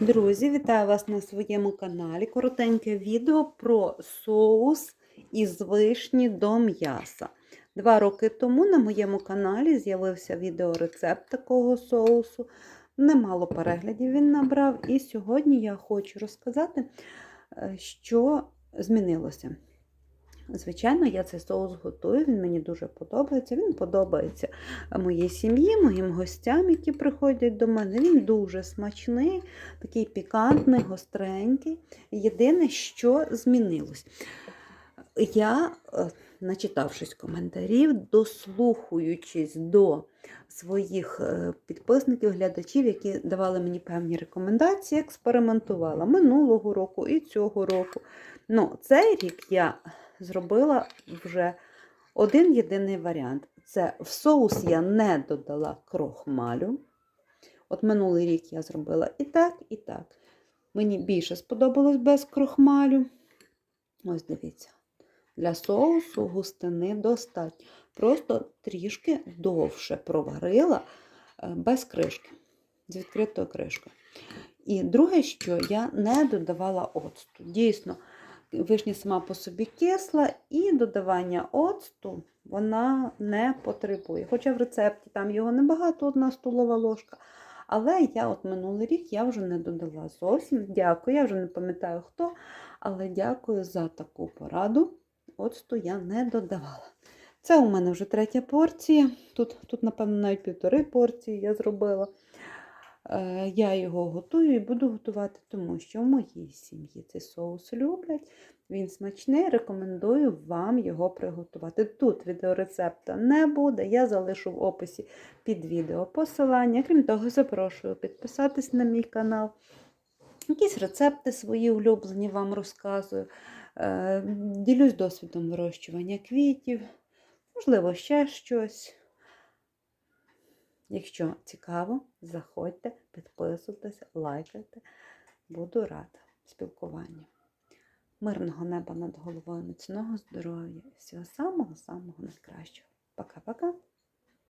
Друзі, вітаю вас на своєму каналі. Коротеньке відео про соус із вишні до м'яса. Два роки тому на моєму каналі з'явився відеорецепт такого соусу. Немало переглядів він набрав. І сьогодні я хочу розказати, е, що змінилося. Звичайно, я цей соус готую, він мені дуже подобається. Він подобається моїй сім'ї, моїм гостям, які приходять до мене. Він дуже смачний, такий пікантний, гостренький. Єдине, що змінилось. Я, е, начитавшись коментарів, дослухаючись до своїх е, підписників, глядачів, які давали мені певні рекомендації, експериментувала минулого року і цього року. Ну, цей рік я зробила вже один єдиний варіант. Це в соус я не додала крохмалю. От минулий рік я зробила і так, і так. Мені більше сподобалось без крохмалю. Ось дивіться. Для соусу густини достатньо. Просто трішки довше проварила е, без кришки, з відкритою кришкою. І друге, що я не додавала оцту. Дійсно, вишня сама по собі кисла, і додавання оцту вона не потребує. Хоча в рецепті там його небагато, одна столова ложка. Але я от минулий рік я вже не додала зовсім. Дякую, я вже не пам'ятаю хто, але дякую за таку пораду. Оцту я не додавала. Це у мене вже третя порція. Тут, тут напевно, навіть півтори порції я зробила. Е, Я його готую і буду готувати, тому що в моїй сім'ї цей соус люблять. Він смачний, рекомендую вам його приготувати. Тут відеорецепта не буде, я залишу в описі під відео посилання. Крім того, запрошую підписатись на мій канал. Якісь рецепти свої улюблені вам розказую. Е, Ділюсь досвідом вирощування квітів, можливо, ще щось. Якщо цікаво, заходьте, підписуйтесь, лайкайте. Буду рада спілкуванню. Мирного неба над головою, міцного здоров'я всього самого-самого найкращого. Пока-пока!